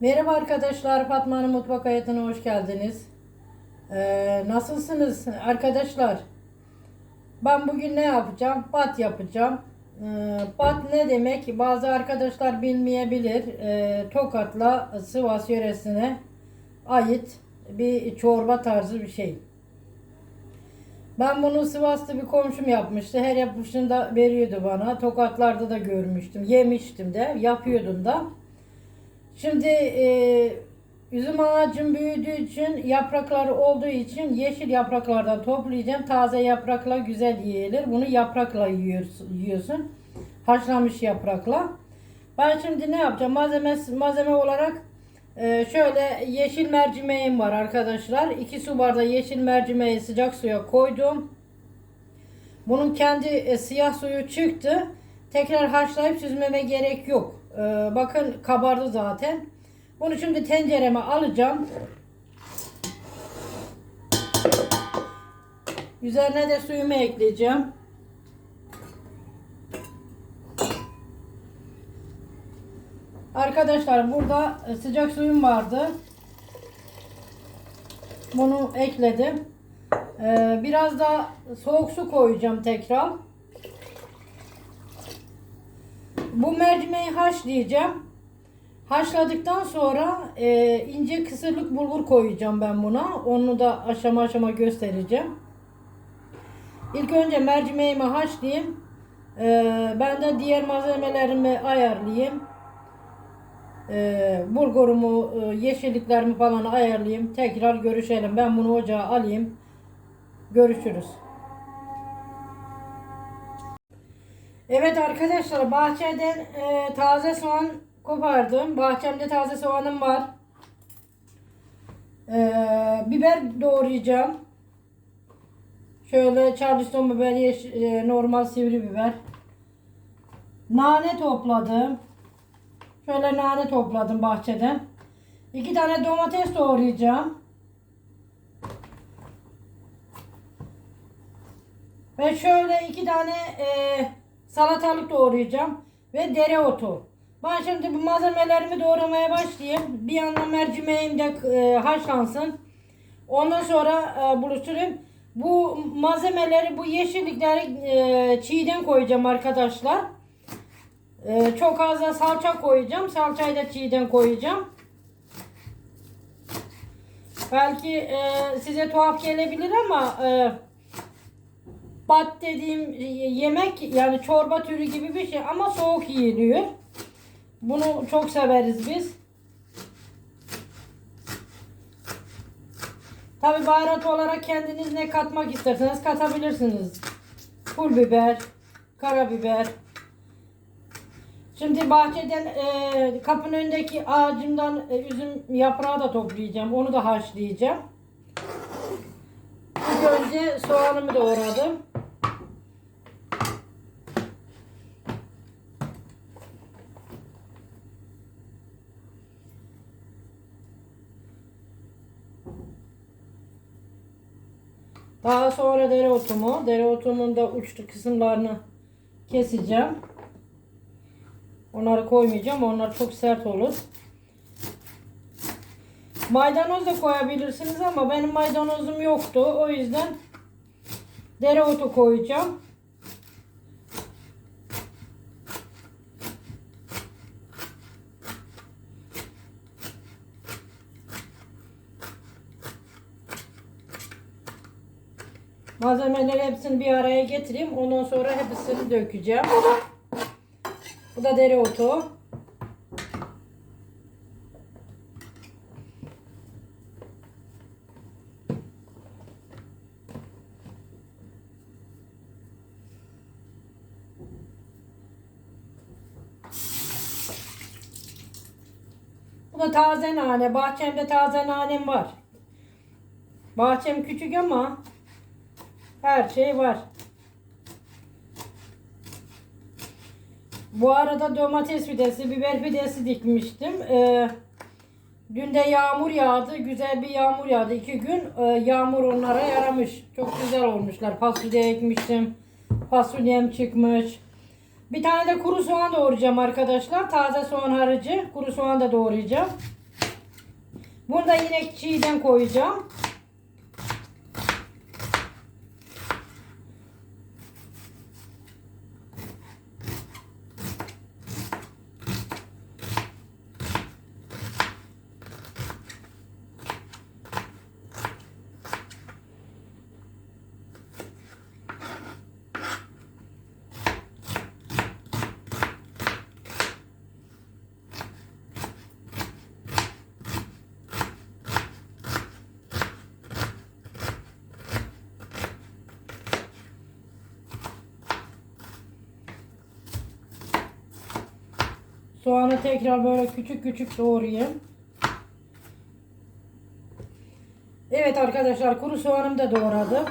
Merhaba arkadaşlar, Fatma'nın mutfak hayatına hoş geldiniz. Ee, nasılsınız arkadaşlar? Ben bugün ne yapacağım? Bat yapacağım. Ee, bat ne demek? Bazı arkadaşlar bilmeyebilir. Ee, Tokat'la Sivas yöresine ait bir çorba tarzı bir şey. Ben bunu Sivas'ta bir komşum yapmıştı. Her yapmışında veriyordu bana. Tokatlarda da görmüştüm. Yemiştim de. Yapıyordum da. Şimdi e, üzüm ağacım büyüdüğü için yaprakları olduğu için yeşil yapraklardan toplayacağım. Taze yaprakla güzel yiyilir. Bunu yaprakla yiyorsun, yiyorsun. Haşlanmış yaprakla. Ben şimdi ne yapacağım? Malzeme, malzeme olarak e, şöyle yeşil mercimeğim var arkadaşlar. 2 su bardağı yeşil mercimeği sıcak suya koydum. Bunun kendi e, siyah suyu çıktı. Tekrar haşlayıp süzmeme gerek yok. Ee, bakın kabardı zaten. Bunu şimdi tencereme alacağım. Üzerine de suyumu ekleyeceğim. Arkadaşlar burada sıcak suyum vardı. Bunu ekledim. Ee, biraz da soğuk su koyacağım tekrar. Bu mercimeği haşlayacağım. Haşladıktan sonra e, ince kısırlık bulgur koyacağım ben buna. Onu da aşama aşama göstereceğim. İlk önce mercimeğimi haşlayayım. E, ben de diğer malzemelerimi ayarlayayım. E, bulgurumu, e, yeşilliklerimi falan ayarlayayım. Tekrar görüşelim. Ben bunu ocağa alayım. Görüşürüz. Evet arkadaşlar bahçeden e, taze soğan kopardım. Bahçemde taze soğanım var. E, biber doğrayacağım. Şöyle charleston biber, e, normal sivri biber. Nane topladım. Şöyle nane topladım bahçeden. İki tane domates doğrayacağım. Ve şöyle iki tane e, salatalık doğrayacağım ve dereotu. Ben şimdi bu malzemelerimi doğramaya başlayayım. Bir yandan mercimeğim de e, haşlansın. Ondan sonra e, buluşturayım. Bu malzemeleri, bu yeşillikleri e, çiğden koyacağım arkadaşlar. E, çok az da salça koyacağım. Salçayı da çiğden koyacağım. Belki e, size tuhaf gelebilir ama e, bat dediğim yemek yani çorba türü gibi bir şey ama soğuk yiyiliyor. Bunu çok severiz biz. Tabi baharat olarak kendiniz ne katmak isterseniz katabilirsiniz. Pul biber, karabiber. Şimdi bahçeden e, kapının önündeki ağacımdan e, üzüm yaprağı da toplayacağım. Onu da haşlayacağım. İlk önce soğanımı doğradım. Daha sonra dereotumu, dereotumun da uçlu kısımlarını keseceğim. Onları koymayacağım. Onlar çok sert olur. Maydanoz da koyabilirsiniz ama benim maydanozum yoktu. O yüzden dereotu koyacağım. Malzemeleri hepsini bir araya getireyim. Ondan sonra hepsini dökeceğim. Bu da dereotu. Bu da taze nane. Bahçemde taze nanem var. Bahçem küçük ama her şey var. Bu arada domates fidesi, biber fidesi dikmiştim. Ee, dün de yağmur yağdı. Güzel bir yağmur yağdı. iki gün ee, yağmur onlara yaramış. Çok güzel olmuşlar. Fasulye ekmiştim. Fasulyem çıkmış. Bir tane de kuru soğan doğrayacağım arkadaşlar. Taze soğan harcı. Kuru soğan da doğrayacağım. Bunu da yine çiğden koyacağım. Soğanı tekrar böyle küçük küçük doğrayayım. Evet arkadaşlar kuru soğanımı da doğradım.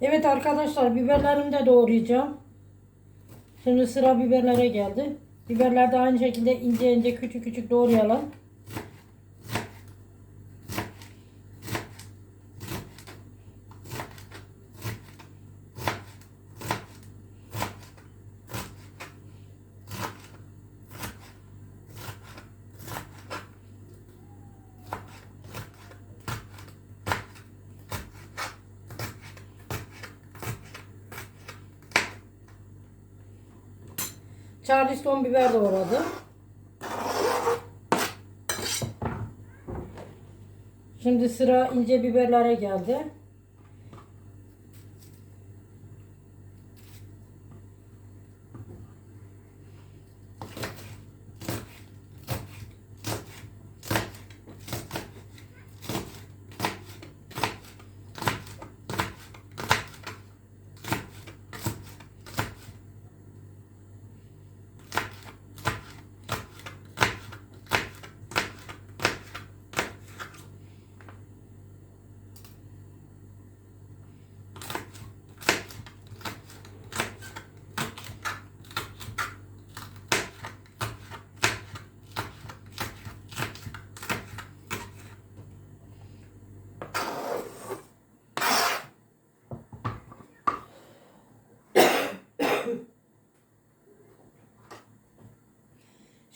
Evet arkadaşlar biberlerimi de doğrayacağım. Şimdi sıra biberlere geldi. Biberler de aynı şekilde ince ince küçük küçük doğrayalım. Charleston biber doğradım. Şimdi sıra ince biberlere geldi.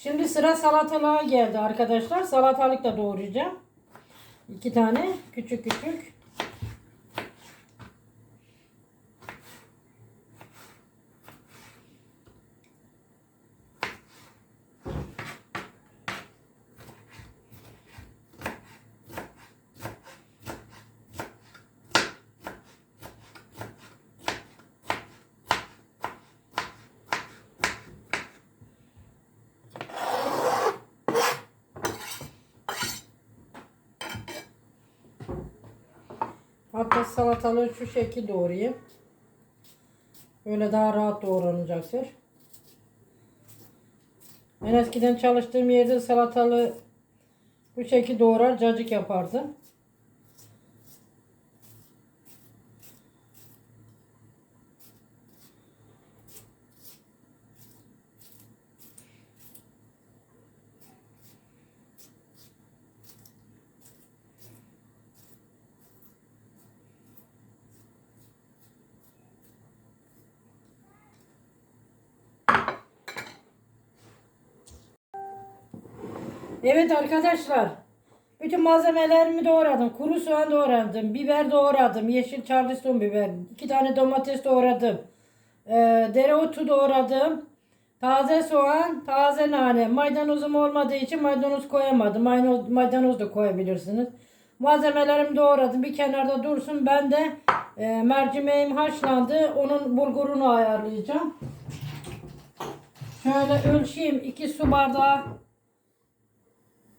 Şimdi sıra salatalığa geldi arkadaşlar. Salatalık da doğrayacağım. İki tane küçük küçük. Salatalığı şu şekil doğrayayım. Böyle daha rahat doğranacaktır. Ben eskiden çalıştığım yerde salatalığı bu şekil doğrar cacık yapardım. Evet arkadaşlar. Bütün malzemelerimi doğradım. Kuru soğan doğradım. Biber doğradım. Yeşil charleston biber. iki tane domates doğradım. Ee, dereotu doğradım. Taze soğan, taze nane. Maydanozum olmadığı için maydanoz koyamadım. Maydanoz, maydanoz da koyabilirsiniz. Malzemelerimi doğradım. Bir kenarda dursun. Ben de e, mercimeğim haşlandı. Onun bulgurunu ayarlayacağım. Şöyle ölçeyim. 2 su bardağı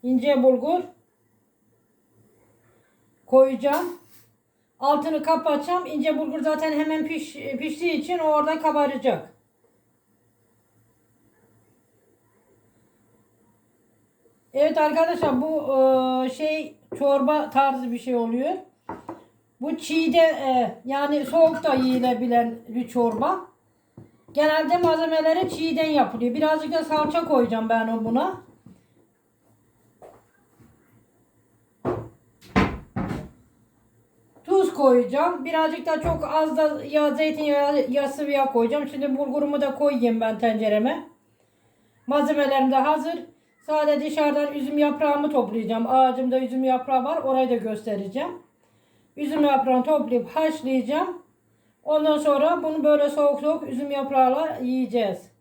ince bulgur koyacağım. Altını kapatacağım. İnce bulgur zaten hemen piş, piştiği için o orada kabaracak. Evet arkadaşlar bu e, şey çorba tarzı bir şey oluyor. Bu çiğde e, yani soğukta yiyilebilen bir çorba. Genelde malzemeleri çiğden yapılıyor. Birazcık da salça koyacağım ben buna. Tuz koyacağım. Birazcık da çok az da yağ, zeytinyağı, ya sıvı yağ koyacağım. Şimdi bulgurumu da koyayım ben tencereme. Malzemelerim de hazır. Sadece dışarıdan üzüm yaprağımı toplayacağım. Ağacımda üzüm yaprağı var. Orayı da göstereceğim. Üzüm yaprağını toplayıp haşlayacağım. Ondan sonra bunu böyle soğuk soğuk üzüm yaprağıyla yiyeceğiz.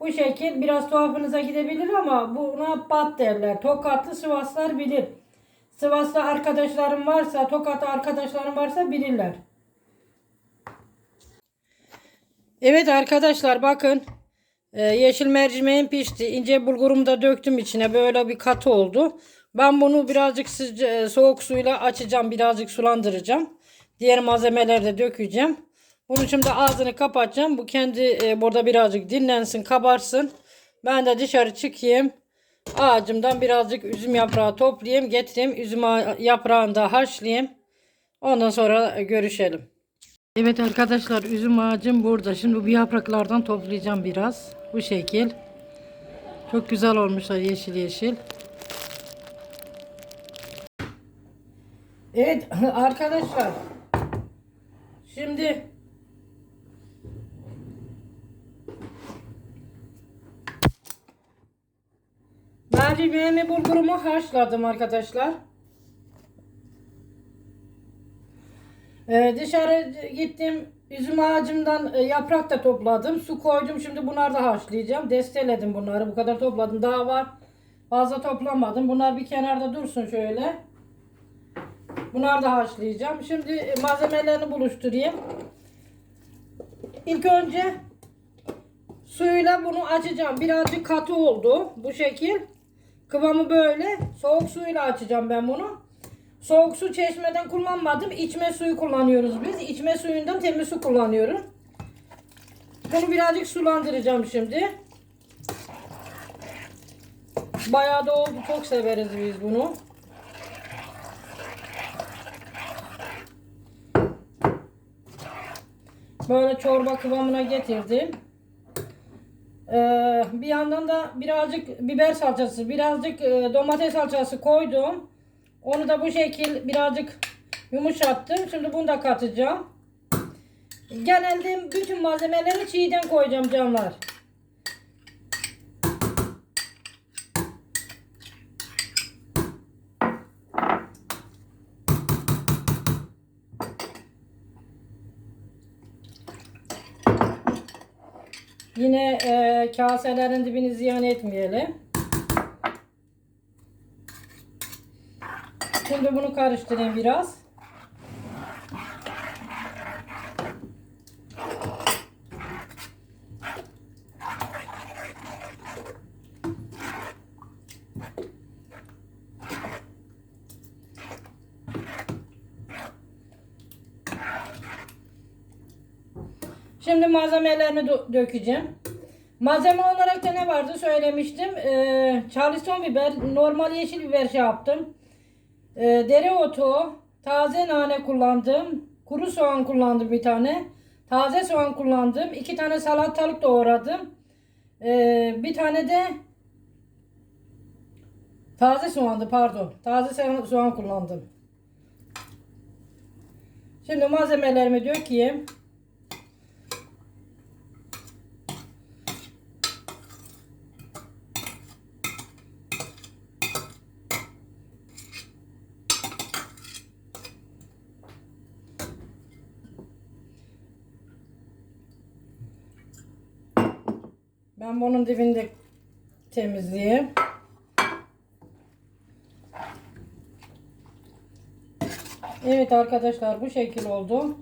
Bu şekil biraz tuhafınıza gidebilir ama buna bat derler. Tokatlı Sivaslar bilir. Sivas'ta arkadaşlarım varsa, Tokat'ta arkadaşlarım varsa bilirler. Evet arkadaşlar bakın. Ee, yeşil mercimeğim pişti. İnce bulgurumu da döktüm içine. Böyle bir katı oldu. Ben bunu birazcık e, soğuk suyla açacağım. Birazcık sulandıracağım. Diğer malzemeleri de dökeceğim. Bunun şimdi ağzını kapatacağım. Bu kendi e, burada birazcık dinlensin, kabarsın. Ben de dışarı çıkayım. Ağacımdan birazcık üzüm yaprağı toplayayım, getireyim. Üzüm yaprağını da haşlayayım. Ondan sonra görüşelim. Evet arkadaşlar üzüm ağacım burada. Şimdi bu yapraklardan toplayacağım biraz. Bu şekil. Çok güzel olmuşlar yeşil yeşil. Evet arkadaşlar. Şimdi mercimeğimi bulgurumu haşladım arkadaşlar. Ee, dışarı gittim. Üzüm ağacımdan e, yaprak da topladım. Su koydum. Şimdi bunları da haşlayacağım. Desteledim bunları. Bu kadar topladım. Daha var. Fazla toplamadım. Bunlar bir kenarda dursun şöyle. Bunları da haşlayacağım. Şimdi e, malzemelerini buluşturayım. İlk önce suyla bunu açacağım. Birazcık katı oldu. Bu şekil. Kıvamı böyle. Soğuk suyla açacağım ben bunu. Soğuk su çeşmeden kullanmadım. İçme suyu kullanıyoruz biz. İçme suyundan temiz su kullanıyorum. Bunu birazcık sulandıracağım şimdi. Bayağı da oldu. Çok severiz biz bunu. Böyle çorba kıvamına getirdim. Ee, bir yandan da birazcık biber salçası, birazcık e, domates salçası koydum. Onu da bu şekil birazcık yumuşattım. Şimdi bunu da katacağım. Genelde bütün malzemeleri çiğden koyacağım canlar. Yine e, kaselerin dibini ziyan etmeyelim. Şimdi bunu karıştırayım biraz. Şimdi malzemelerini dö- dökeceğim. Malzeme olarak da ne vardı söylemiştim. Ee, Charleston biber, normal yeşil biber şey yaptım. Ee, dereotu, taze nane kullandım. Kuru soğan kullandım bir tane. Taze soğan kullandım. iki tane salatalık doğradım. Ee, bir tane de taze soğandı pardon. Taze soğan kullandım. Şimdi malzemelerimi dökeyim. Ben bunun dibinde temizleyeyim. Evet arkadaşlar bu şekil oldu.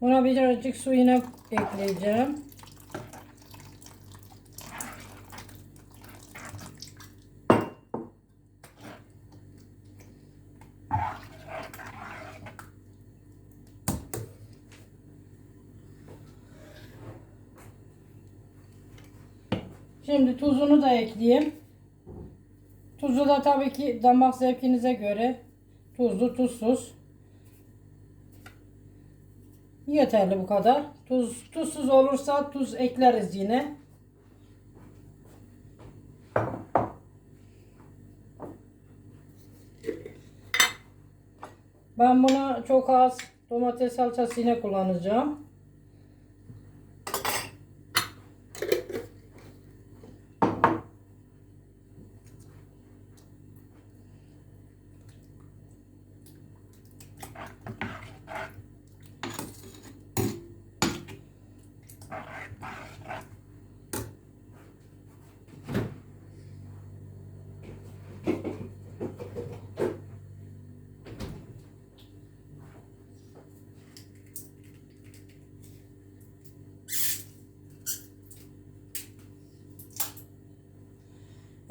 Buna birazcık su yine ekleyeceğim. Şimdi tuzunu da ekleyeyim. Tuzu da tabii ki damak zevkinize göre tuzlu tuzsuz. Yeterli bu kadar. Tuz tuzsuz olursa tuz ekleriz yine. Ben buna çok az domates salçası yine kullanacağım.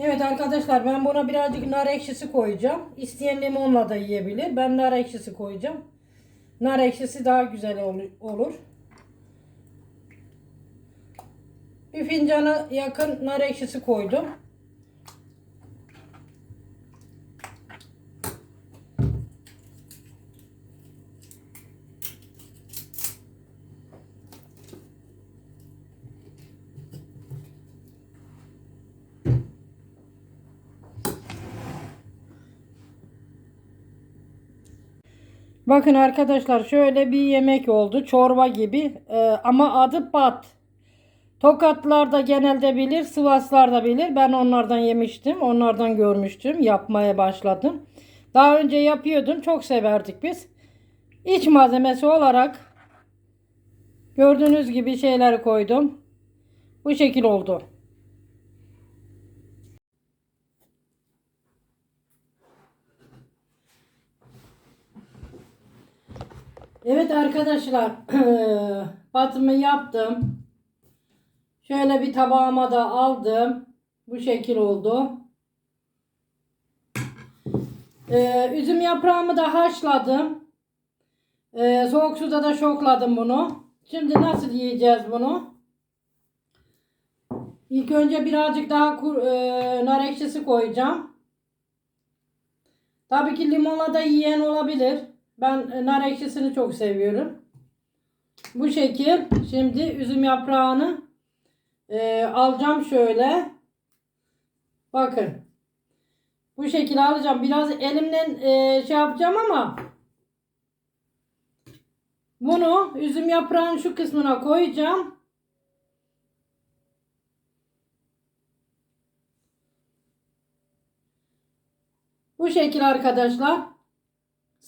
Evet arkadaşlar ben buna birazcık nar ekşisi koyacağım. İsteyen limonla da yiyebilir. Ben nar ekşisi koyacağım. Nar ekşisi daha güzel ol- olur. Bir fincana yakın nar ekşisi koydum. Bakın arkadaşlar şöyle bir yemek oldu. Çorba gibi Ee, ama adı bat. Tokatlar da genelde bilir, Sivaslar da bilir. Ben onlardan yemiştim, onlardan görmüştüm, yapmaya başladım. Daha önce yapıyordum, çok severdik biz. İç malzemesi olarak gördüğünüz gibi şeyleri koydum. Bu şekil oldu. Evet arkadaşlar, batımı yaptım. Şöyle bir tabağıma da aldım. Bu şekil oldu. Ee, üzüm yaprağımı da haşladım. Ee, soğuk suda da şokladım bunu. Şimdi nasıl yiyeceğiz bunu? İlk önce birazcık daha kur, e, nar ekşisi koyacağım. Tabii ki limonla da yiyen olabilir. Ben e, nar ekşisini çok seviyorum. Bu şekil. Şimdi üzüm yaprağını e, alacağım şöyle. Bakın. Bu şekilde alacağım. Biraz elimden e, şey yapacağım ama bunu üzüm yaprağının şu kısmına koyacağım. Bu şekil arkadaşlar.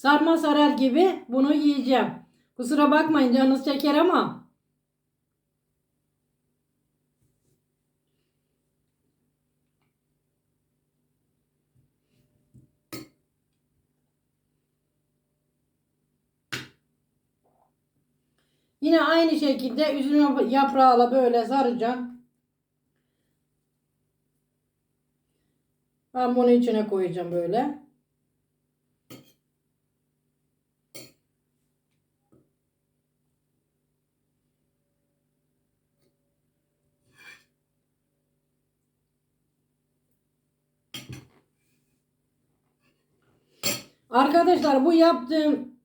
Sarma sarar gibi bunu yiyeceğim. Kusura bakmayın canınız çeker ama. Yine aynı şekilde üzüm yaprağıyla böyle saracağım. Ben bunu içine koyacağım böyle. Arkadaşlar bu yaptığım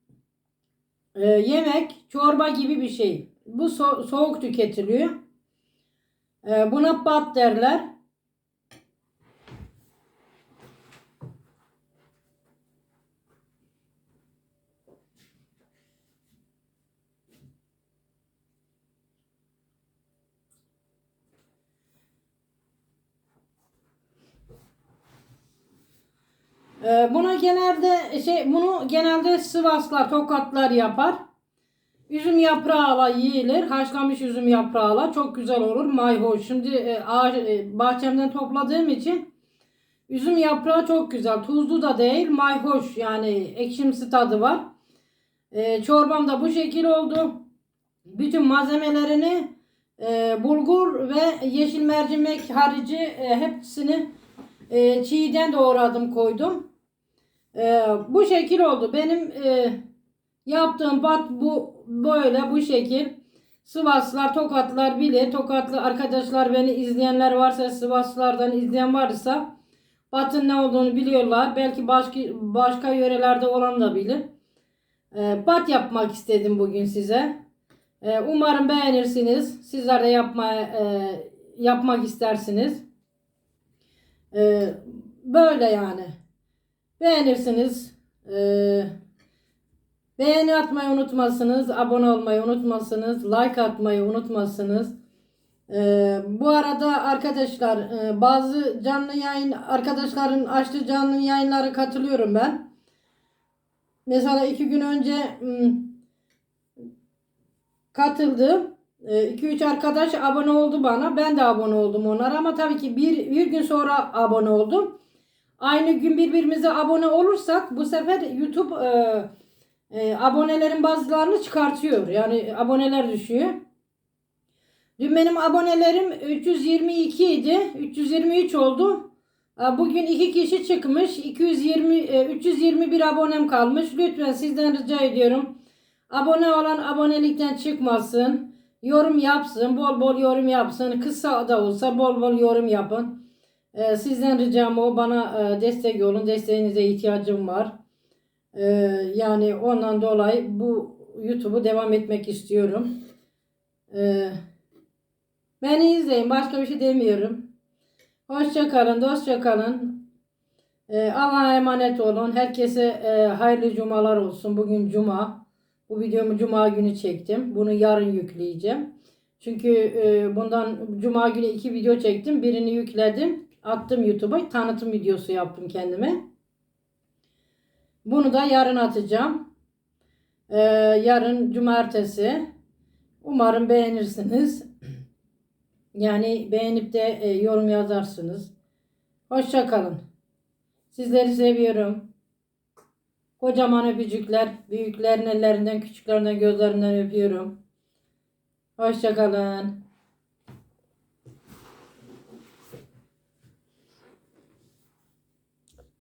e, yemek çorba gibi bir şey. Bu so- soğuk tüketiliyor. E, buna bat derler. Ee, buna genelde şey bunu genelde Sivaslar, Tokatlar yapar. Üzüm yaprağıyla yiyilir. Haşlanmış üzüm yaprağıyla çok güzel olur. Mayhoş. Şimdi e, ağaç, e, bahçemden topladığım için üzüm yaprağı çok güzel. Tuzlu da değil, mayhoş yani ekşimsi tadı var. E, çorbam da bu şekil oldu. Bütün malzemelerini bulgur ve yeşil mercimek harici hepsini çiğden doğradım koydum. E, bu şekil oldu. Benim e, yaptığım bat bu böyle bu şekil. Sivaslar, Tokatlar bilir. Tokatlı arkadaşlar beni izleyenler varsa Sivaslardan izleyen varsa Batın ne olduğunu biliyorlar. Belki başka başka yörelerde olan da bilir. Ee, bat yapmak istedim bugün size. Ee, umarım beğenirsiniz. Sizler de yapmaya e, yapmak istersiniz. Ee, böyle yani. Beğenirsiniz. Ee, beğeni atmayı unutmazsınız. Abone olmayı unutmazsınız. Like atmayı unutmazsınız. Ee, bu arada arkadaşlar e, bazı canlı yayın arkadaşların açtığı canlı yayınlara katılıyorum ben. Mesela iki gün önce hmm, katıldım. 2-3 arkadaş abone oldu bana. Ben de abone oldum onlara ama tabii ki bir, bir gün sonra abone oldum. Aynı gün birbirimize abone olursak bu sefer YouTube e, e, abonelerin bazılarını çıkartıyor. Yani aboneler düşüyor. Dün benim abonelerim 322 idi. 323 oldu. E, Bugün iki kişi çıkmış. 220 e, 321 abonem kalmış. Lütfen sizden rica ediyorum. Abone olan abonelikten çıkmasın. Yorum yapsın. Bol bol yorum yapsın. Kısa da olsa bol bol yorum yapın. E, Sizden ricam o. Bana e, destek olun. Desteğinize ihtiyacım var. E, Yani ondan dolayı bu YouTube'u devam etmek istiyorum. E, Beni izleyin. Başka bir şey demiyorum. Hoşça kalın, dostça kalın. Ee, Allah'a emanet olun. Herkese e, hayırlı cumalar olsun. Bugün cuma. Bu videomu cuma günü çektim. Bunu yarın yükleyeceğim. Çünkü e, bundan cuma günü iki video çektim. Birini yükledim. Attım YouTube'a. Tanıtım videosu yaptım kendime. Bunu da yarın atacağım. Ee, yarın cumartesi. Umarım beğenirsiniz. Yani beğenip de e, yorum yazarsınız. Hoşça kalın. Sizleri seviyorum. Kocaman öpücükler. Büyüklerin ellerinden, küçüklerinden, gözlerinden öpüyorum. Hoşça kalın.